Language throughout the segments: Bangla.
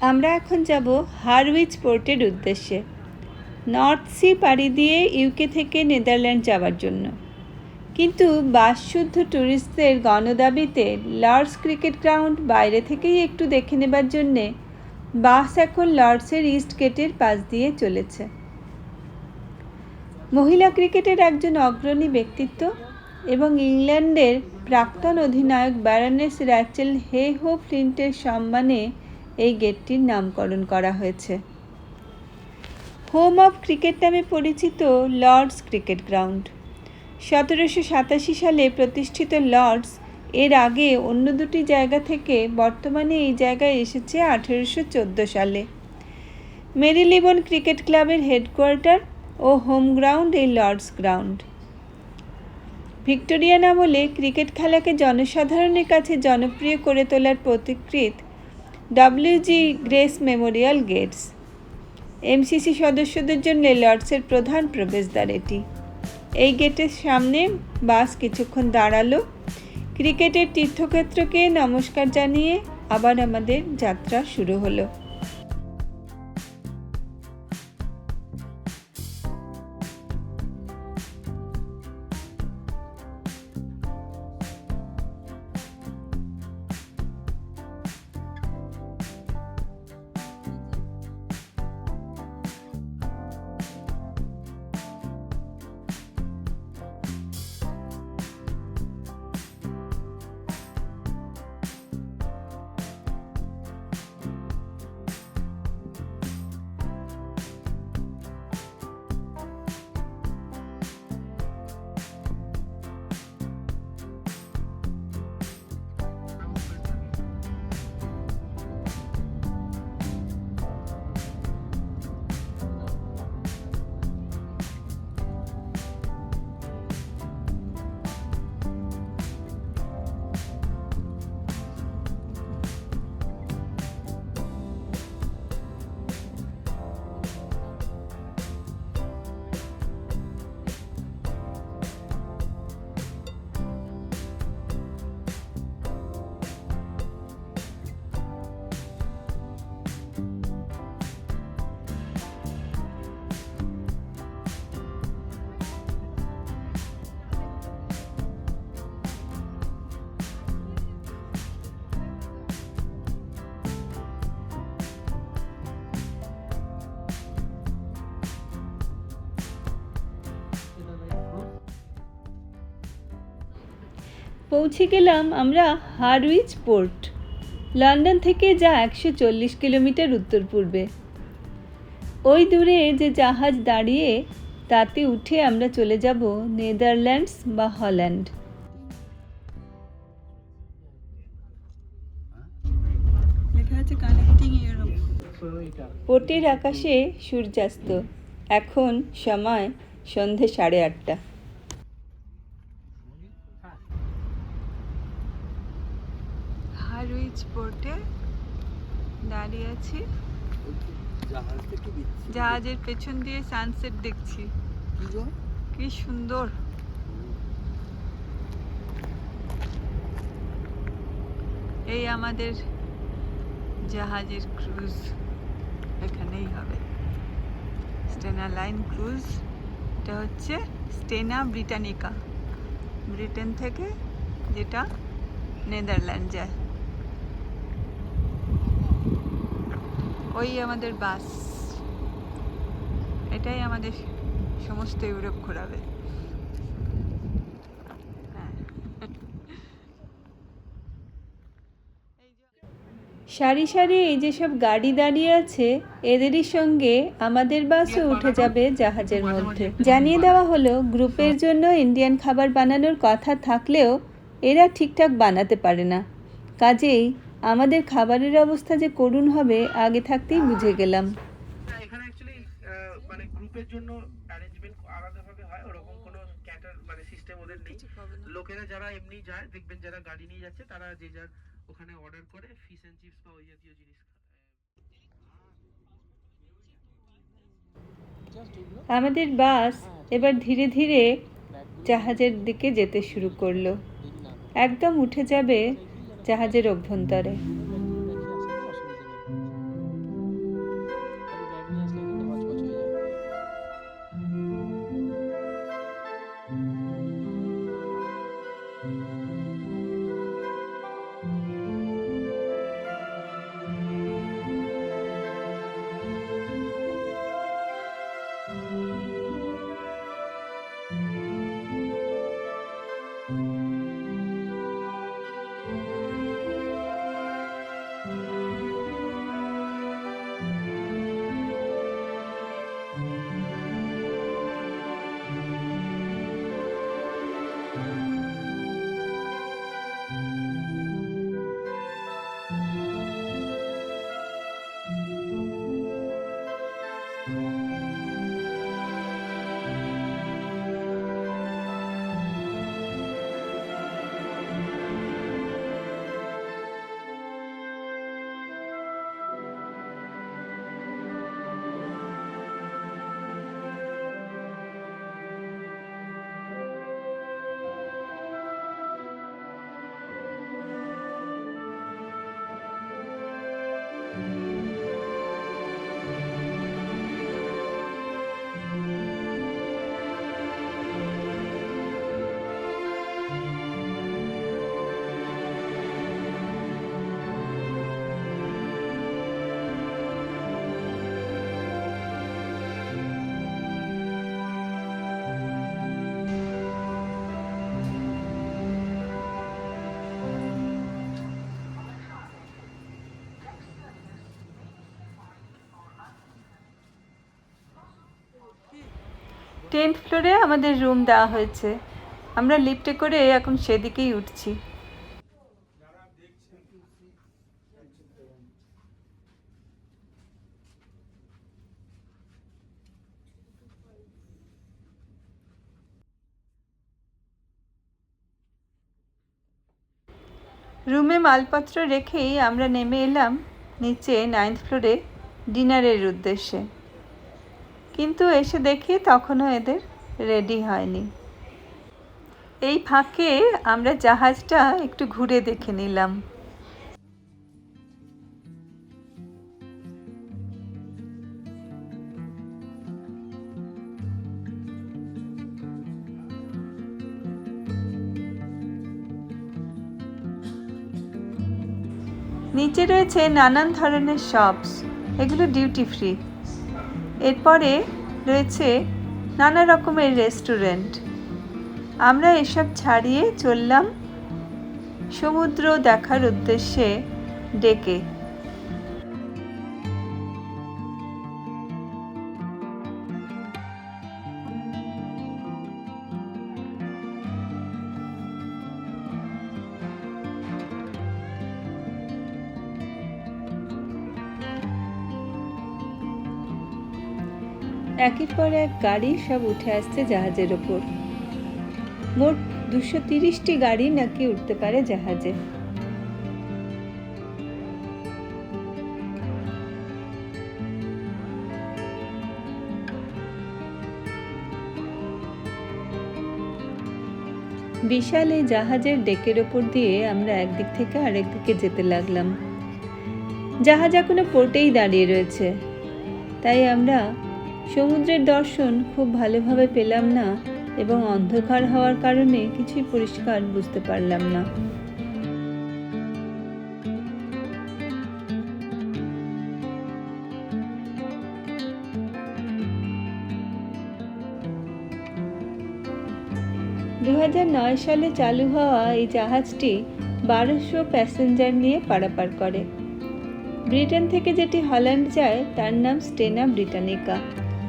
আমরা এখন যাব হারউইচ পোর্টের উদ্দেশ্যে। নর্থ সি পাড়ি দিয়ে ইউকে থেকে নেদারল্যান্ড যাওয়ার জন্য। কিন্তু বাসশুদ্ধ ট্যুরিস্টদের গণদাবিতে লর্ডস ক্রিকেট গ্রাউন্ড বাইরে থেকেই একটু দেখে নেবার জন্যে বাস এখন লর্ডসের ইস্ট গেটের পাশ দিয়ে চলেছে। মহিলা ক্রিকেটের একজন অগ্রণী ব্যক্তিত্ব এবং ইংল্যান্ডের প্রাক্তন অধিনায়ক ব্যারানেস র্যাচেল হে হো ফ্লিন্টের সম্মানে এই গেটটির নামকরণ করা হয়েছে। হোম অফ ক্রিকেট নামে পরিচিত লর্ডস ক্রিকেট গ্রাউন্ড। সতেরোশো সাতাশি সালে প্রতিষ্ঠিত লর্ডস এর আগে অন্য দুটি জায়গা থেকে বর্তমানে এই জায়গায় এসেছে আঠেরোশো চোদ্দ সালে। মেরিলিবন ক্রিকেট ক্লাবের হেডকোয়ার্টার ও হোম গ্রাউন্ড এই লর্ডস গ্রাউন্ড। ভিক্টোরিয়ান আমলে ক্রিকেট খেলাকে জনসাধারণের কাছে জনপ্রিয় করে তোলার প্রতিকৃত WG Grace memorial gates MCC সদস্যদের জন্য লর্ডসের প্রধান প্রবেশদ্বার এটি। এই গেটের সামনে বাস কিছুক্ষণ দাঁড়াল। ক্রিকেটের তীর্থক্ষেত্রকে নমস্কার জানিয়ে আবার আমাদের যাত্রা শুরু হলো। পৌঁছে গেলাম আমরা হারউইচ পোর্ট লন্ডন থেকে যা একশো চল্লিশ কিলোমিটার উত্তর পূর্বে। ওই দূরে যে জাহাজ দাঁড়িয়ে তাতে উঠে আমরা চলে যাব নেদারল্যান্ডস বা হল্যান্ড। পোর্টের আকাশে সূর্যাস্ত। এখন সময় সন্ধে সাড়ে আটটা। হারউইচ পোর্টে দাঁড়িয়ে আছি। জাহাজের পেছন দিয়ে সানসেট দেখছি। কি সুন্দর। এই আমাদের জাহাজের ক্রুজ এখানেই হবে। স্টেনা লাইন ক্রুজ এটা হচ্ছে স্টেনা ব্রিটানিকা ব্রিটেন থেকে যেটা নেদারল্যান্ড যায়। ওই আমাদের বাস। এটাই আমাদের সমস্ত ইউরোপ ঘোরাবে। হ্যাঁ। সারি সারি এই যেসব গাড়ি দাঁড়িয়ে আছে এদেরই সঙ্গে আমাদের বাসও উঠে যাবে জাহাজের মধ্যে। জানিয়ে দেওয়া হলো গ্রুপের জন্য ইন্ডিয়ান খাবার বানানোর কথা থাকলেও এরা ঠিকঠাক বানাতে পারে না। কাজেই আমাদের খাবারের অবস্থা যে করুণ হবে আগে থাকতেই বুঝে গেলাম। এখানে অ্যাকচুয়ালি মানে গ্রুপের জন্য অ্যারেঞ্জমেন্ট আলাদাভাবে হয় ওরকম কোনো ক্যাটার মানে সিস্টেম ওদের নেই। লোকেরা যারা এমনি যায় দেখবেন যারা গাড়ি নিয়ে যাচ্ছে তারা যে যার ওখানে অর্ডার করে ফিশ অ্যান্ড চিপস বা ওই জাতীয় জিনিস আমাদের বাস এবার ধীরে ধীরে জাহাজের দিকে যেতে শুরু করল। একদম উঠে যাবে জাহাজের অভ্যন্তরে। টেন্থ ফ্লোরে আমাদের রুম দেওয়া হয়েছে। আমরা লিফটে করে এখন সেদিকেই উঠছি। রুমে মালপত্র রেখেই আমরা নেমে এলাম নিচে নাইন্থ ফ্লোরে ডিনারের উদ্দেশ্যে। কিন্তু এসে দেখি তখনও এদের রেডি হয়নি। এই ফাঁকে আমরা জাহাজটা একটু ঘুরে দেখে নিলাম। নিচে রয়েছে নানান ধরনের শপস এগুলো ডিউটি ফ্রি এরপরে রয়েছে নানা রকমের রেস্টুরেন্ট। আমরা এসব ছাড়িয়ে চললাম সমুদ্র দেখার উদ্দেশ্যে ডেকে। একের পর এক গাড়ি সব উঠে আসছে জাহাজের ওপর। মোট দুশো তিরিশটি গাড়ি নাকি উঠতে পারে জাহাজে। বিশাল এই জাহাজের ডেকের ওপর দিয়ে আমরা একদিক থেকে আরেক দিকে যেতে লাগলাম। জাহাজ এখনও পোর্টেই দাঁড়িয়ে রয়েছে। তাই আমরা সমুদ্রের দর্শন খুব ভালোভাবে পেলাম না এবং অন্ধকার হওয়ার কারণে কিছুই পরিষ্কার বুঝতে পারলাম না। দু সালে চালু হওয়া এই জাহাজটি বারোশো প্যাসেঞ্জার নিয়ে পারাপার করে। ব্রিটেন থেকে যেটি হল্যান্ড যায়, তার নাম স্টেনা ব্রিটানিকা।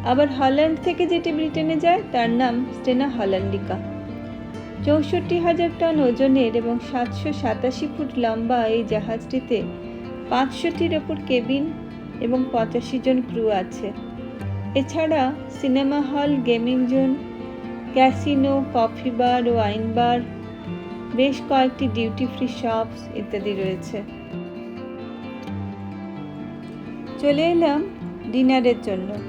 আবার হল্যান্ড থেকে যেটি ব্রিটেনে যায়, তার নাম স্টেনা হল্যান্ডিকা। চৌষট্টি হাজার টন ওজনের এবং সাতশো সাতাশি ফুট লম্বা এই জাহাজটিতে পাঁচশোটির ওপর কেবিন এবং পঁচাশি জন ক্রু আছে। এছাড়া cinema hall, gaming zone, casino, coffee bar ও আইন বার, বেশ কয়েকটি ডিউটি ফ্রি শপস ইত্যাদি রয়েছে। চলে এলাম ডিনারের জন্য।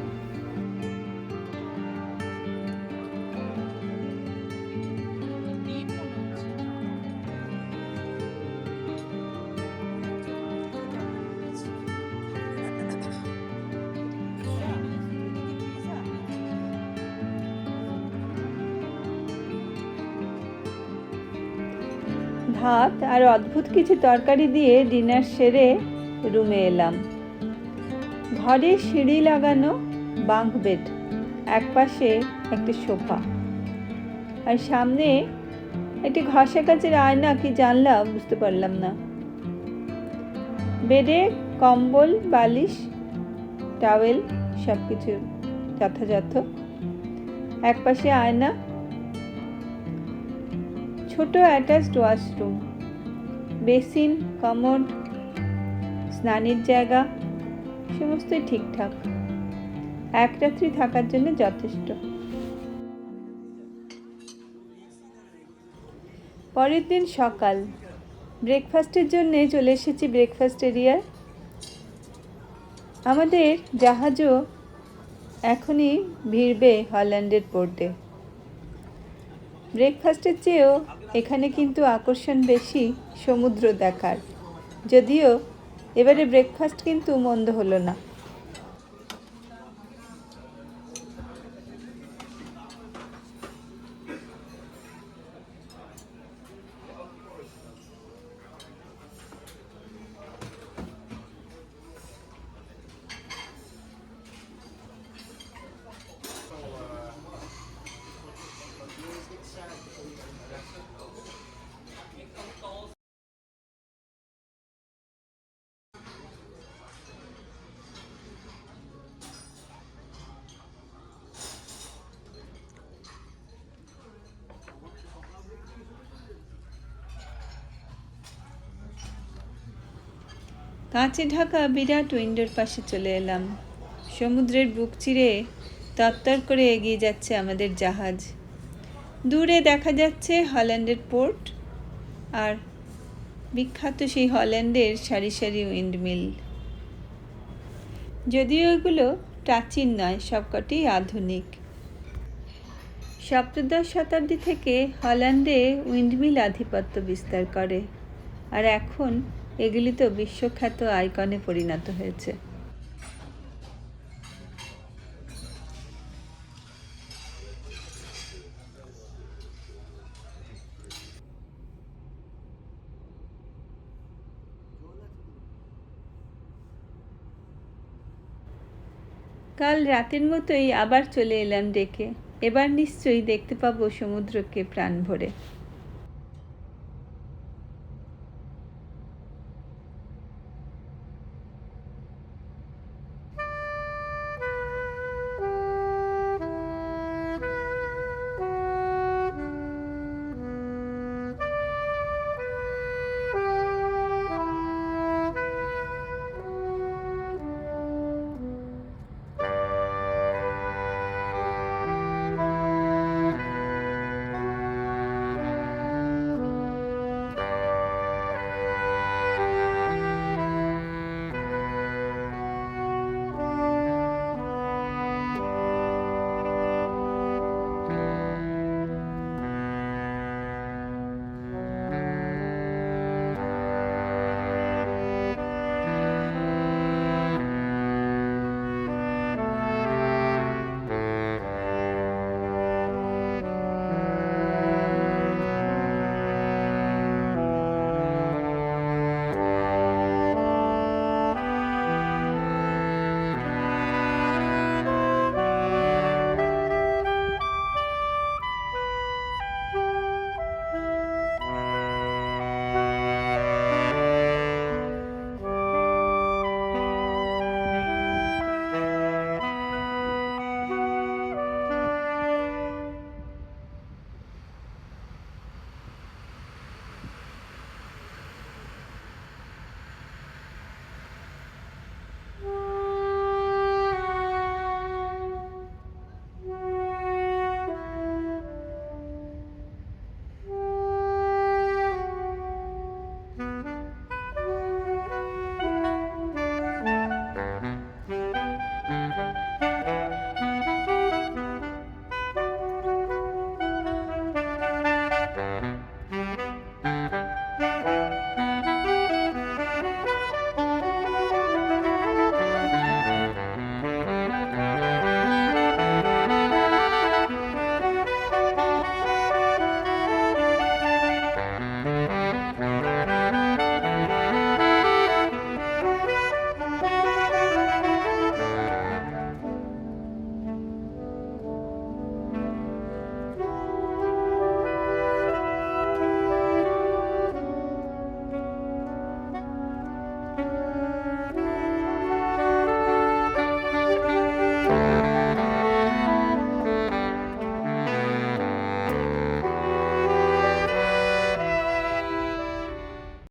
আর অদ্ভুত কিছু তরকারি দিয়ে ডিনার সেরে রুমে এলাম। ঘরে সিঁড়ি লাগানো বাঙ্ক বেড এক পাশে একটি সোফা আর সামনে একটি ঘষা কাচের আয়না কি জানলা বুঝতে পারলাম না। বেডে কম্বল, বালিশ, টাওয়েল সব কিছু যথাযথ। এক পাশে আয়না, ছোট অ্যাটাচড ওয়াশরুম। বেসিন, কমোড, স্নানের জায়গা, সমস্তই ঠিকঠাক। এক রাত্রি থাকার জন্য যথেষ্ট। পরের দিন সকাল। ব্রেকফাস্টের জন্য চলে এসেছি ব্রেকফাস্ট এরিয়ায় আমাদের জাহাজও এখনই ভিড়বে হল্যান্ডের পোর্টে ব্রেকফাস্টের চেয়েও এখানে কিন্তু আকর্ষণ বেশি সমুদ্র দেখার। যদিও এবারে ব্রেকফাস্ট কিন্তু মন্দ হলো না। কাঁচে ঢাকা বিরাট উইন্ডোর পাশে চলে এলাম। সমুদ্রের বুক চিরে তত্তর করে এগিয়ে যাচ্ছে আমাদের জাহাজ। দূরে দেখা যাচ্ছে হল্যান্ডের পোর্ট আর বিখ্যাত সেই হল্যান্ডের সারি সারি উইন্ডমিল। যদিও এগুলো প্রাচীন নয় সবকটি আধুনিক। সপ্তদশ শতাব্দী থেকে হল্যান্ডে উইন্ডমিল আধিপত্য বিস্তার করে। আর এখন এগুলি তো বিশ্বখ্যাত আইকনে পরিণত হয়েছে। কাল রাতের মতোই আবার চলে এলাম ডেকে। এবার নিশ্চয়ই দেখতে পাবো সমুদ্রকে প্রাণ ভরে